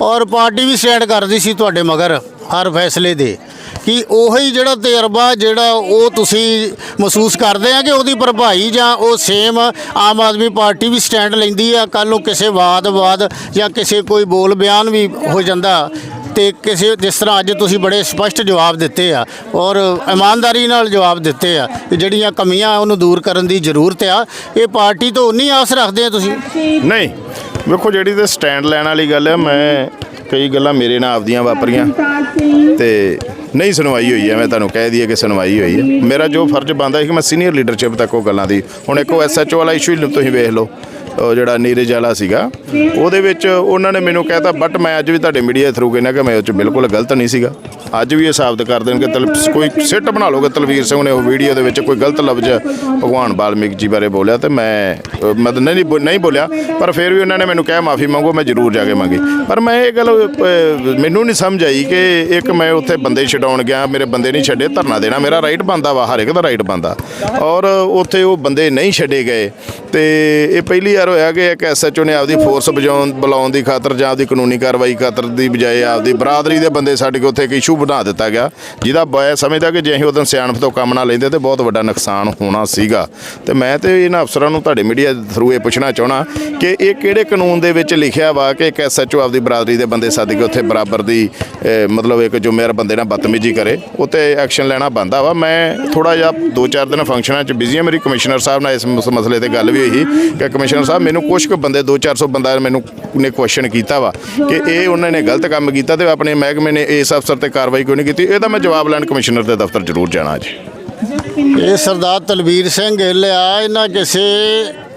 ਔਰ ਪਾਰਟੀ ਵੀ ਸਟੈਂਡ ਕਰਦੀ ਸੀ ਤੁਹਾਡੇ ਮਗਰ, ਹਰ ਫੈਸਲੇ ਦੇ। ਕਿ ਉਹੀ ਜਿਹੜਾ ਤਜਰਬਾ ਜਿਹੜਾ ਉਹ ਤੁਸੀਂ ਮਹਿਸੂਸ ਕਰਦੇ ਆ ਕਿ ਉਹਦੀ ਭਰਪਾਈ ਜਾਂ ਉਹ ਸੇਮ ਆਮ ਆਦਮੀ ਪਾਰਟੀ ਵੀ ਸਟੈਂਡ ਲੈਂਦੀ ਆ ਕੱਲ ਨੂੰ ਕਿਸੇ ਵਾਦ-ਵਾਦ ਜਾਂ ਕਿਸੇ ਕੋਈ ਬੋਲ ਬਿਆਨ ਵੀ ਹੋ ਜਾਂਦਾ ਤੇ ਕਿਸੇ, ਜਿਸ ਤਰ੍ਹਾਂ ਅੱਜ ਤੁਸੀਂ ਬੜੇ ਸਪਸ਼ਟ ਜਵਾਬ ਦਿੱਤੇ ਆ ਔਰ ਇਮਾਨਦਾਰੀ ਨਾਲ ਜਵਾਬ ਦਿੱਤੇ ਆ ਜਿਹੜੀਆਂ ਕਮੀਆਂ ਉਹਨੂੰ ਦੂਰ ਕਰਨ ਦੀ ਜ਼ਰੂਰਤ ਆ, ਇਹ ਪਾਰਟੀ ਤੋਂ ਉਨੀ ਆਸ ਰੱਖਦੇ ਆ ਤੁਸੀਂ? ਨਹੀਂ, ਵੇਖੋ ਜਿਹੜੀ ਤੇ ਸਟੈਂਡ ਲੈਣ ਵਾਲੀ ਗੱਲ ਹੈ ਮੈਂ ਕਈ ਗੱਲਾਂ ਮੇਰੇ ਨਾਲ ਆਪਦੀਆਂ ਵਾਪਰੀਆਂ ਤੇ ਨਹੀਂ ਸੁਣਵਾਈ ਹੋਈ ਹੈ, ਮੈਂ ਤੁਹਾਨੂੰ ਕਹਿ ਦਈਏ ਕਿ ਸੁਣਵਾਈ ਹੋਈ ਹੈ। ਮੇਰਾ ਜੋ ਫਰਜ਼ ਬਣਦਾ ਸੀ ਕਿ ਮੈਂ ਸੀਨੀਅਰ ਲੀਡਰਸ਼ਿਪ ਤੱਕ ਉਹ ਗੱਲਾਂ ਦੀ, ਹੁਣ ਇੱਕ ਉਹ ਐਸਐਚਓ ਵਾਲਾ ਇਸ਼ੂ ਤੁਸੀਂ ਵੇਖ ਲਓ। ਜਿਹੜਾ ਨੀਰਜ ਵਾਲਾ ਸੀਗਾ, ਉਹਦੇ ਵਿੱਚ ਉਹਨਾਂ ਨੇ ਮੈਨੂੰ ਕਹਿਤਾ ਬਟ ਮੈਂ ਅੱਜ ਵੀ ਤੁਹਾਡੇ ਮੀਡੀਆ ਥਰੂ ਕਹਿੰਦਾ ਕਿ ਮੈਂ ਉਹ ਚ ਬਿਲਕੁਲ ਗਲਤ ਨਹੀਂ ਸੀਗਾ। ਅੱਜ ਵੀ ਇਹ ਸਾਬਤ ਕਰ ਦੇਣ ਕਿ ਤਲ ਕੋਈ ਸਿੱਟ ਬਣਾ ਲਓਗੇ ਤਲਵੀਰ ਸਿੰਘ ਨੇ ਉਹ ਵੀਡੀਓ ਦੇ ਵਿੱਚ ਕੋਈ ਗਲਤ ਲਫ਼ਜ਼ ਭਗਵਾਨ ਵਾਲਮੀਕ ਜੀ ਬਾਰੇ ਬੋਲਿਆ ਤੇ ਮੈਂ ਮਤਲਬ ਨਹੀਂ ਬੋ- ਨਹੀਂ ਬੋਲਿਆ, ਪਰ ਫਿਰ ਵੀ ਉਹਨਾਂ ਨੇ ਮੈਨੂੰ ਕਿਹਾ, ਮਾਫੀ ਮੰਗੋ, ਮੈਂ ਜ਼ਰੂਰ ਜਾ ਕੇ ਮੰਗੀ। ਪਰ ਮੈਂ ਇਹ ਗੱਲ ਮੈਨੂੰ ਨਹੀਂ ਸਮਝ ਆਈ ਕਿ ਇੱਕ ਮੈਂ ਉੱਥੇ ਬੰਦੇ ਛਡਾਉਣ ਗਿਆ, ਮੇਰੇ ਬੰਦੇ ਨਹੀਂ ਛੱਡੇ, ਧਰਨਾ ਦੇਣਾ ਮੇਰਾ ਰਾਈਟ ਬੰਦਾ ਵਾ, ਹਰ ਇੱਕ ਦਾ ਰਾਈਟ ਬੰਦਾ ਔਰ ਉੱਥੇ ਉਹ ਬੰਦੇ ਨਹੀਂ ਛੱਡੇ ਗਏ। ਤੇ ਇਹ ਪਹਿਲੀ ਵਾਰ ਹੋਇਆ ਕਿ ਇੱਕ ਐਸਐਚਓ ਨੇ ਆਪਦੀ ਫੋਰਸ ਬਜਾਉਣ ਬੁਲਾਉਣ ਦੀ ਖਾਤਰ ਜਾਂ ਆਪਦੀ ਕਾਨੂੰਨੀ ਕਾਰਵਾਈ ਖਾਤਰ ਦੀ ਬਜਾਏ ਆਪਦੀ ਬਰਾਦਰੀ ਦੇ ਬੰਦੇ ਛੱਡ ਕੇ ਉੱਥੇ ਇੱਕ ਇਸ਼ੂ ਬਣਾ ਦਿੱਤਾ ਗਿਆ, ਜਿਹਦਾ ਮੈਂ ਸਮਝਦਾ ਕਿ ਜੇ ਅਸੀਂ ਉਦੋਂ ਸਿਆਣਪ ਤੋਂ ਕੰਮ ਨਾ ਲੈਂਦੇ ਤੇ ਬਹੁਤ ਵੱਡਾ ਨੁਕਸਾਨ ਹੋਣਾ ਸੀਗਾ। ਤੇ ਮੈਂ ਤੇ ਇਹਨਾਂ ਅਫਸਰਾਂ ਨੂੰ ਤੁਹਾਡੇ ਮੀਡੀਆ ਥਰੂ ਇਹ ਪੁੱਛਣਾ ਚਾਹਣਾ ਕਿ ਇਹ ਕਿਹੜੇ ਕਾਨੂੰਨ ਦੇ ਵਿੱਚ ਲਿਖਿਆ ਵਾ ਕਿ ਇੱਕ ਐਸਐਚਓ ਆਪਦੀ ਬਰਾਦਰੀ ਦੇ ਬੰਦੇ ਸੱਦ ਕੇ ਉੱਥੇ ਬਰਾਬਰ ਦੀ ਮਤਲਬ ਇੱਕ ਜ਼ਿੰਮੇਵਾਰ ਬੰਦੇ ਨਾਲ ਬਦਤਮੀਜ਼ੀ ਕਰੇ ਉੱਤੇ ਐਕਸ਼ਨ ਲੈਣਾ ਬੰਦਾ ਵਾ। ਮੈਂ ਥੋੜਾ ਜਿਹਾ ਦੋ ਚਾਰ ਦਿਨ ਫੰਕਸ਼ਨਾਂ 'ਚ ਬਿਜ਼ੀ ਹਾਂ ਮੇਰੀ ਕਮਿਸ਼ਨਰ ਸਾਹਿਬ ਨਾਲ ਇਸ ਮਸਲੇ ਤੇ ਗੱਲ ਵੀ ਹੋਈ ਸੀ ਕਿ ਕਮਿਸ਼ਨਰ ਸਾਹਿਬ, ਮੈਨੂੰ ਕੁਝ ਕੁ ਬੰਦੇ 2-400 ਬੰਦਾ ਮੈਨੂੰ ਨੇ ਕੁਐਸਚਨ ਕੀਤਾ ਵਾ ਕਿ ਇਹ ਉਹਨਾਂ ਨੇ ਗਲਤ ਕੰਮ ਕੀਤਾ ਤੇ ਆਪਣੇ ਮਹਿਕਮੇ ਨੇ ਇਸ ਅਫਸਰ ਤੇ ਕਾਰਵਾਈ ਕਿਉਂ ਨਹੀਂ ਕੀਤੀ? ਇਹਦਾ ਮੈਂ ਜਵਾਬ ਲੈਣ ਕਮਿਸ਼ਨਰ ਦੇ ਦਫ਼ਤਰ ਜ਼ਰੂਰ ਜਾਣਾ ਅੱਜ ਇਹ ਸਰਦਾਰ ਤਲਵੀਰ ਸਿੰਘ ਗਿੱਲ ਆ, ਇਹਨਾਂ ਕਿਸੇ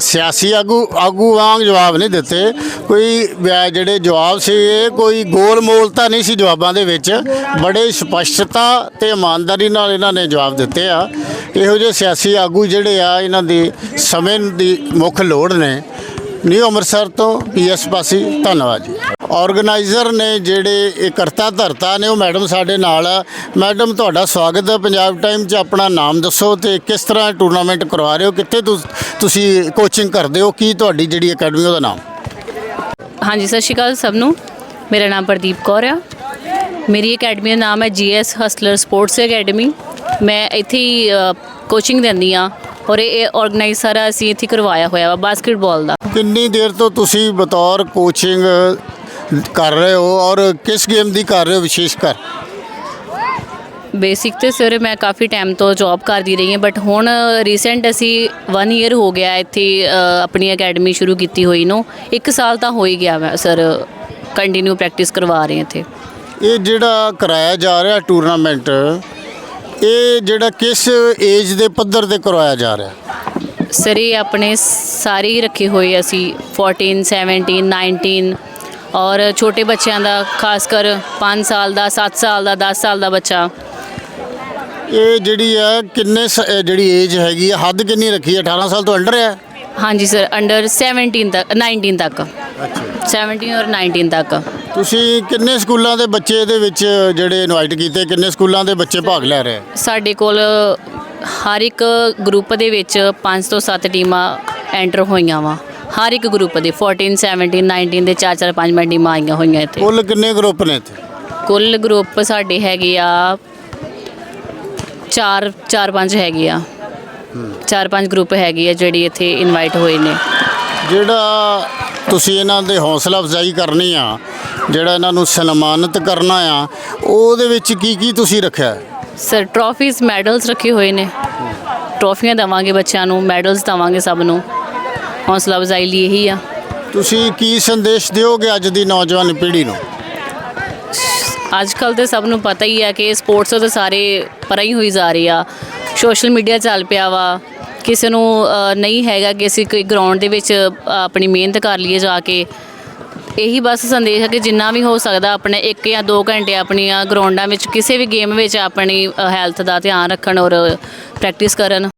ਸਿਆਸੀ ਆਗੂ ਆਗੂ ਵਾਂਗ ਜਵਾਬ ਨਹੀਂ ਦਿੱਤੇ। ਕੋਈ ਜਿਹੜੇ ਜਵਾਬ ਸੀ, ਇਹ ਕੋਈ ਗੋਲ ਮੋਲਤਾ ਨਹੀਂ ਸੀ ਜਵਾਬਾਂ ਦੇ ਵਿੱਚ। ਬੜੇ ਸਪਸ਼ਟਤਾ ਤੇ ਇਮਾਨਦਾਰੀ ਨਾਲ ਇਹਨਾਂ ਨੇ ਜਵਾਬ ਦਿੱਤੇ ਆ। ਇਹੋ ਜਿਹੇ ਸਿਆਸੀ ਆਗੂ ਜਿਹੜੇ ਆ, ਇਹਨਾਂ ਦੀ ਸਮੇਂ ਦੀ ਮੁੱਖ ਲੋੜ ਨੇ। ਨਿਊ ਅੰਮ੍ਰਿਤਸਰ ਤੋਂ ਪੀਐਸ ਪਾਸੀ ਧੰਨਵਾਦ ਜੀ। ਆਰਗੇਨਾਈਜ਼ਰ ਨੇ ਜਿਹੜੇ ਇਹ ਕਰਤਾ ਧਰਤਾ ਨੇ, ਉਹ ਮੈਡਮ ਸਾਡੇ ਨਾਲ ਆ। ਮੈਡਮ, ਤੁਹਾਡਾ ਸਵਾਗਤ ਹੈ। ਪੰਜਾਬ ਟਾਈਮ 'ਚ ਆਪਣਾ ਨਾਮ ਦੱਸੋ ਤੇ ਕਿਸ ਤਰ੍ਹਾਂ ਟੂਰਨਾਮੈਂਟ ਕਰਵਾ ਰਹੇ ਹੋ? ਕਿੱਥੇ ਤੁਸ- ਤੁਸੀਂ ਕੋਚਿੰਗ ਕਰਦੇ ਹੋ? ਕੀ ਤੁਹਾਡੀ ਜਿਹੜੀ ਅਕੈਡਮੀ ਉਹਦਾ ਨਾਮ? ਹਾਂਜੀ, ਸਤਿ ਸ਼੍ਰੀ ਅਕਾਲ ਸਭ ਨੂੰ। ਮੇਰਾ ਨਾਮ ਪ੍ਰਦੀਪ ਕੌਰ ਆ। ਮੇਰੀ ਅਕੈਡਮੀ ਦਾ ਨਾਮ ਹੈ ਜੀਐਸ ਹਸਲਰ ਸਪੋਰਟਸ ਅਕੈਡਮੀ। ਮੈਂ ਇੱਥੇ ਹੀ ਕੋਚਿੰਗ ਦਿੰਦੀ ਆ ਔਰ ਇਹ ਆਰਗੇਨਾਈਜ਼ ਸਾਰਾ ਅਸੀਂ ਇੱਥੇ ਕਰਵਾਇਆ ਹੋਇਆ ਵਾ ਬਾਸਕਟਬਾਲ ਦਾ। ਕਿੰਨੀ ਦੇਰ ਤੋਂ ਤੁਸੀਂ ਬਤੌਰ ਕੋਚਿੰਗ ਕਰ ਰਹੇ ਹੋ ਔਰ ਕਿਸ ਗੇਮ ਦੀ ਕਰ ਰਹੇ ਹੋ ਵਿਸ਼ੇਸ਼ ਕਰ? ਬੇਸਿਕ ਤੇ ਸਰ ਮੈਂ ਕਾਫੀ ਟਾਈਮ ਤੋਂ ਜੌਬ ਕਰਦੀ ਰਹੀ ਹਾਂ ਬਟ ਹੁਣ ਰੀਸੈਂਟ ਅਸੀਂ 1 ਇਅਰ ਹੋ ਗਿਆ ਇੱਥੇ ਆਪਣੀ ਅਕੈਡਮੀ ਸ਼ੁਰੂ ਕੀਤੀ ਹੋਈ ਨੂੰ। 1 ਸਾਲ ਤਾਂ ਹੋ ਹੀ ਗਿਆ ਮੈਂ ਸਰ ਕੰਟੀਨਿਊ ਪ੍ਰੈਕਟਿਸ ਕਰਵਾ ਰਹੇ ਹਾਂ ਇੱਥੇ। ਇਹ ਜਿਹੜਾ ਕਰਾਇਆ ਜਾ ਰਿਹਾ ਟੂਰਨਾਮੈਂਟ ਇਹ ਜਿਹੜਾ ਕਿਸ ਏਜ ਦੇ ਪੱਧਰ ਤੇ ਕਰਵਾਇਆ ਜਾ ਰਿਹਾ? ਸਰ ਇਹ ਆਪਣੇ ਸਾਰੇ ਹੀ ਰੱਖੇ ਹੋਏ ਅਸੀਂ 14 17 19 ਔਰ ਛੋਟੇ ਬੱਚਿਆਂ ਦਾ ਖਾਸ ਕਰ 5 ਸਾਲ ਦਾ 7 ਸਾਲ ਦਾ 10 ਸਾਲ ਦਾ ਬੱਚਾ। ਇਹ ਜਿਹੜੀ ਹੈ ਕਿੰਨੇ ਸ- ਜਿਹੜੀ ਏਜ ਹੈਗੀ ਹੈ ਹੱਦ ਕਿੰਨੀ ਰੱਖੀ ਹੈ 18 ਸਾਲ ਤੋਂ ਅੰਡਰ ਹੈ ਹਾਂਜੀ ਸਰ ਅੰਡਰ 17 ਤੱਕ 19 ਤੱਕ। ਅੱਛਾ। 17 ਔਰ 19 ਤੱਕ। ਤੁਸੀਂ ਕਿੰਨੇ ਸਕੂਲਾਂ ਦੇ ਬੱਚੇ ਇਹਦੇ ਵਿੱਚ ਜਿਹੜੇ ਇਨਵਾਈਟ ਕੀਤੇ? ਕਿੰਨੇ ਸਕੂਲਾਂ ਦੇ ਬੱਚੇ ਭਾਗ ਲੈ ਰਹੇ? ਸਾਡੇ ਕੋਲ ਹਰ ਇੱਕ ਗਰੁੱਪ ਦੇ ਵਿੱਚ 5 ਤੋਂ 7 ਟੀਮਾਂ ਐਂਟਰ ਹੋਈਆਂ ਵਾ। ਹਰ ਇੱਕ ਗਰੁੱਪ ਦੇ 14 17 19 ਦੇ 4 4 5 5 ਟੀਮਾਂ ਆਈਆਂ ਹੋਈਆਂ ਇੱਥੇ। ਕੁੱਲ ਕਿੰਨੇ ਗਰੁੱਪ ਨੇ ਇੱਥੇ? ਕੁੱਲ ਗਰੁੱਪ ਸਾਡੇ ਹੈਗੇ ਆ 4 4 5 ਹੈਗੇ ਆ। 4 5 ਗਰੁੱਪ ਹੈਗੇ ਆ ਜਿਹੜੀ ਇੱਥੇ ਇਨਵਾਈਟ ਹੋਏ ਨੇ। ਜਿਹੜਾ ਤੁਸੀਂ ਇਹਨਾਂ ਦੇ ਹੌਸਲਾ ਅਫਜ਼ਾਈ ਕਰਨੀ ਆ ਜਿਹੜਾ ਇਹਨਾਂ ਨੂੰ ਸਨਮਾਨਿਤ ਕਰਨਾ ਆ ਉਹਦੇ ਵਿੱਚ ਕੀ ਕੀ ਤੁਸੀਂ ਰੱਖਿਆ? ਸਰ ਟਰੋਫੀਜ਼ ਮੈਡਲਸ ਰੱਖੇ ਹੋਏ ਨੇ। ਟਰੋਫੀਆਂ ਦਵਾਂਗੇ ਬੱਚਿਆਂ ਨੂੰ ਮੈਡਲਸ ਦਵਾਂਗੇ ਸਭ ਨੂੰ। ਹੌਸਲਾ ਅਫਜ਼ਾਈ ਲਈ ਇਹੀ ਆ। ਤੁਸੀਂ ਕੀ ਸੰਦੇਸ਼ ਦਿਓਗੇ ਅੱਜ ਦੀ ਨੌਜਵਾਨ ਪੀੜ੍ਹੀ ਨੂੰ? ਅੱਜ ਕੱਲ ਤੇ ਸਭ ਨੂੰ ਪਤਾ ਹੀ ਹੈ ਕਿ ਸਪੋਰਟਸ ਤਾਂ ਸਾਰੇ ਪਰਾਂ ਹੀ ਹੋਈ ਜਾ ਰਹੀ ਆ। ਸੋਸ਼ਲ ਮੀਡੀਆ ਚੱਲ ਪਿਆ ਵਾ। ਕਿਸੇ ਨੂੰ ਅ, ਨਹੀਂ ਹੈਗਾ ਕਿ ਅਸੀਂ ਕੋਈ ਗਰਾਊਂਡ ਦੇ ਵਿੱਚ ਅ, ਆਪਣੀ ਮਿਹਨਤ ਕਰ ਲਈਏ ਜਾ ਕੇ। ਇਹੀ ਬਸ ਸੰਦੇਸ਼ ਹੈ ਕਿ ਜਿੰਨਾ ਵੀ ਹੋ ਸਕਦਾ ਆਪਣੇ ਇੱਕ ਜਾਂ ਦੋ ਘੰਟੇ ਆਪਣੀਆਂ ਗਰਾਊਂਡਾਂ ਵਿੱਚ ਕਿਸੇ ਵੀ ਗੇਮ ਵਿੱਚ ਆਪਣੀ ਹੈਲਥ ਦਾ ਧਿਆਨ ਰੱਖਣ ਔਰ ਪ੍ਰੈਕਟਿਸ ਕਰਨ।